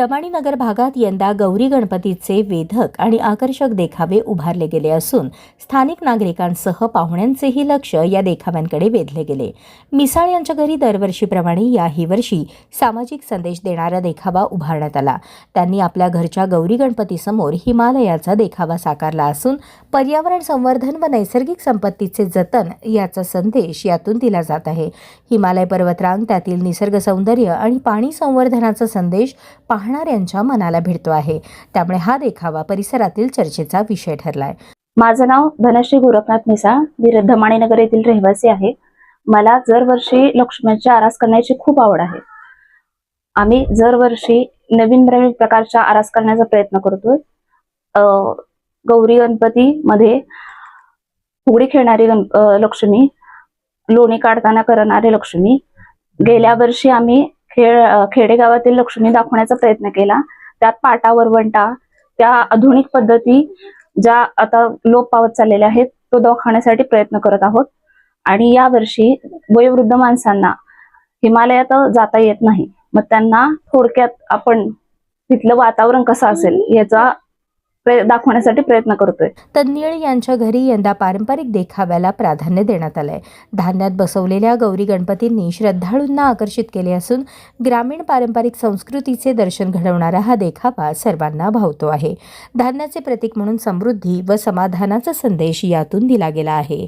नगर भागात यंदा गौरी गणपतीचे वेधक आणि आकर्षक देखावे उभारले गेले असून स्थानिक नागरिकांसह पाहुण्यांचेही लक्ष या देखाव्यांकडे वेधले गेले. मिसाळ यांच्या घरी दरवर्षीप्रमाणे याही वर्षी सामाजिक संदेश देणारा देखावा उभारण्यात आला. त्यांनी आपल्या घरच्या गौरी गणपतीसमोर हिमालयाचा देखावा साकारला असून पर्यावरण संवर्धन व नैसर्गिक संपत्तीचे जतन याचा संदेश यातून दिला जात आहे. हिमालय पर्वतरांग त्यातील निसर्ग सौंदर्य आणि पाणी संवर्धनाचा संदेश पाहणाऱ्यांच्या मनाला भिडतो आहे. त्यामुळे हा देखावा परिसरातील चर्चेचा विषय ठरलाय. माझं नाव धनश्री गोरखनाथ मिसा. मी धमाणीनगर येथील रहिवासी आहे. मला दरवर्षी लक्ष्म्यांची आरास करण्याची खूप आवड आहे. आम्ही दरवर्षी नवीन नवीन प्रकारच्या आरास करण्याचा प्रयत्न करतोय. गौरी गणपती मध्ये फुगडी खेळणारी लक्ष्मी लोणी काढताना करणारी लक्ष्मी. गेल्या वर्षी आम्ही खेळ खेडेगावातील लक्ष्मी दाखवण्याचा प्रयत्न केला. त्यात पाटा वरवंटा त्या आधुनिक पद्धती ज्या आता लोप पावत चाललेल्या आहेत तो दाखवण्यासाठी प्रयत्न करत आहोत. आणि या वर्षी वयोवृद्ध माणसांना हिमालयात जाता येत नाही. मग त्यांना थोडक्यात आपण तिथलं वातावरण कसं असेल याचा दाखवण्यासाठी प्रयत्न करतोय. तन्नीळ यांच्या घरी यंदा पारंपरिक देखाव्याला प्राधान्य देण्यात आलंय. धान्यात बसवलेल्या गौरी गणपतींनी श्रद्धाळूंना आकर्षित केले असून ग्रामीण पारंपरिक संस्कृतीचे दर्शन घडवणारा हा देखावा सर्वांना भावतो आहे. धान्याचे प्रतीक म्हणून समृद्धी व समाधानाचा संदेश यातून दिला गेला आहे.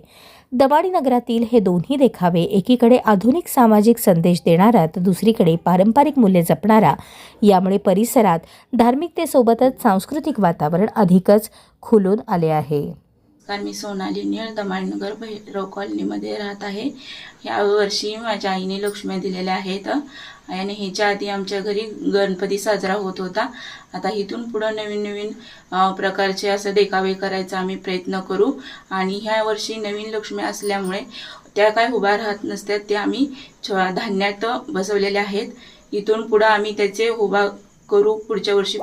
दमाडी नगरातील हे दोन्ही देखावे एकीकडे आधुनिक सामाजिक संदेश देणारा तर दुसरीकडे पारंपरिक मूल्ये जपणारा. यामुळे परिसरात धार्मिकतेसोबतच सांस्कृतिक वातावरण अधिकच खुलून आले आहे. कारण मी सोनाली निळ दमाणनगर भैरव कॉलनीमध्ये राहत आहे. या वर्षी माझ्या आईने लक्ष्म्या दिलेल्या आहेत. आणि ह्याच्या आधी आमच्या घरी गणपती साजरा होत होता. आता इथून पुढं नवीन नवीन प्रकारचे असं देखावे करायचा आम्ही प्रयत्न करू. आणि ह्या वर्षी नवीन लक्ष्मी असल्यामुळे त्या काय उभ्या राहत नसतात त्या आम्ही धान्यात बसवलेल्या आहेत. इथून पुढं आम्ही त्याचे उभा करू पुढच्या वर्षी.